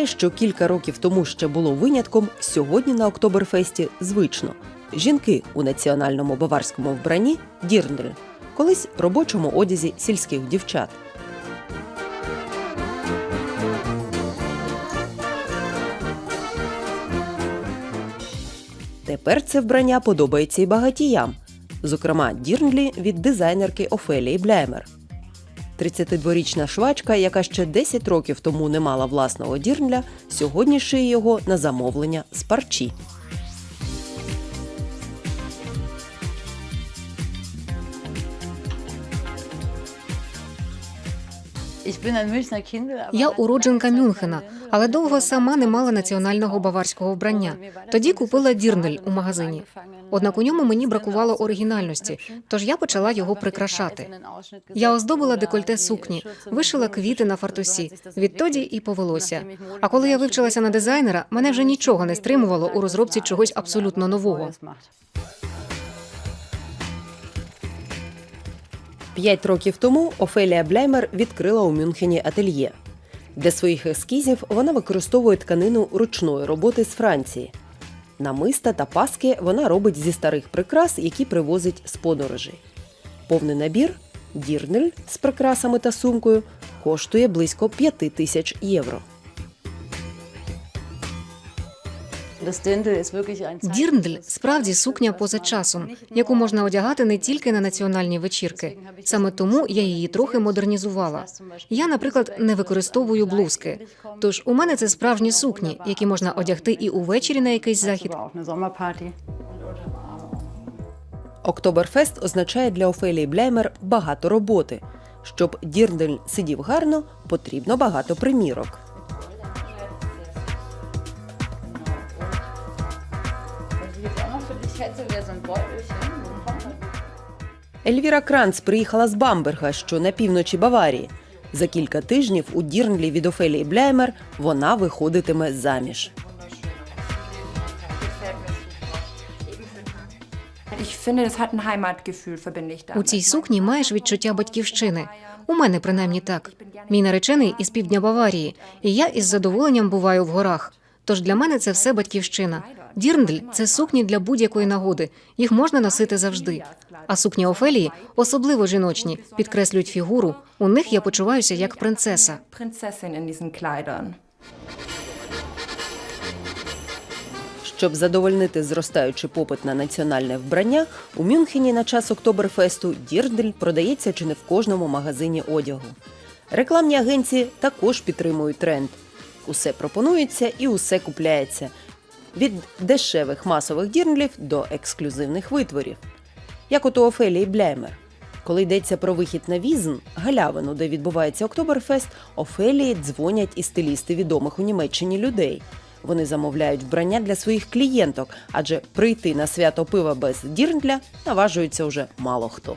те, що кілька років тому ще було винятком, сьогодні на Октоберфесті звично. Жінки у національному баварському вбранні дірндель, колись робочому одязі сільських дівчат. Тепер це вбрання подобається і багатіям, зокрема дірндлі від дизайнерки Офелії Бляймер. 32-річна швачка, яка ще 10 років тому не мала власного дірнля, сьогодні шиє його на замовлення з парчі. Я уродженка Мюнхена, але довго сама не мала національного баварського вбрання. Тоді купила дірнель у магазині. Однак у ньому мені бракувало оригінальності, тож я почала його прикрашати. Я оздобила декольте сукні, вишила квіти на фартусі. Відтоді і повелося. А коли я вивчилася на дизайнера, мене вже нічого не стримувало у розробці чогось абсолютно нового. П'ять років тому Офелія Бляймер відкрила у Мюнхені ательє. Для своїх ескізів вона використовує тканину ручної роботи з Франції. Намиста та паски вона робить зі старих прикрас, які привозить з подорожей. Повний набір дірнель з прикрасами та сумкою коштує близько 5 тисяч євро. Дірндель справді сукня поза часом, яку можна одягати не тільки на національні вечірки. Саме тому я її трохи модернізувала. Я, наприклад, не використовую блузки. Тож у мене це справжні сукні, які можна одягти і увечері на якийсь захід. Октоберфест означає для Офелії Бляймер багато роботи. Щоб дірндель сидів гарно, потрібно багато примірок. Ельвіра Кранц приїхала з Бамберга, що на півночі Баварії. За кілька тижнів у Дірнлі від Офелії Бляймер вона виходитиме заміж. У цій сукні маєш відчуття батьківщини. У мене принаймні так. Мій наречений із півдня Баварії, і я із задоволенням буваю в горах. Тож для мене це все батьківщина. Дірндель це сукні для будь-якої нагоди. Їх можна носити завжди. А сукні Офелії, особливо жіночні, підкреслюють фігуру. У них я почуваюся як принцеса. Щоб задовольнити зростаючий попит на національне вбрання, у Мюнхені на час Октоберфесту Дірндель продається чи не в кожному магазині одягу. Рекламні агенції також підтримують тренд. Усе пропонується і усе купляється. Від дешевих масових дірндлів до ексклюзивних витворів. Як от у Офелії Бляймер. Коли йдеться про вихід на Візн, галявину, де відбувається Октоберфест, Офелії дзвонять і стилісти відомих у Німеччині людей. Вони замовляють вбрання для своїх клієнток, адже прийти на свято пива без дірндля наважується уже мало хто.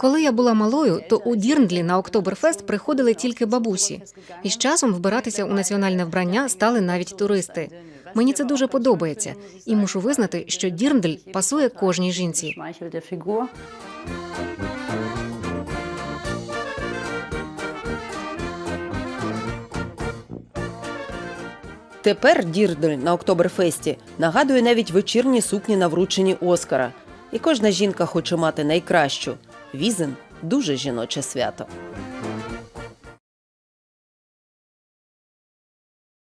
Коли я була малою, то у Дірндлі на Октоберфест приходили тільки бабусі. І з часом вбиратися у національне вбрання стали навіть туристи. Мені це дуже подобається, і мушу визнати, що Дірндель пасує кожній жінці. Тепер дірндель на Октоберфесті нагадує навіть вечірні сукні на врученні Оскара. І кожна жінка хоче мати найкращу. Візен дуже жіноче свято.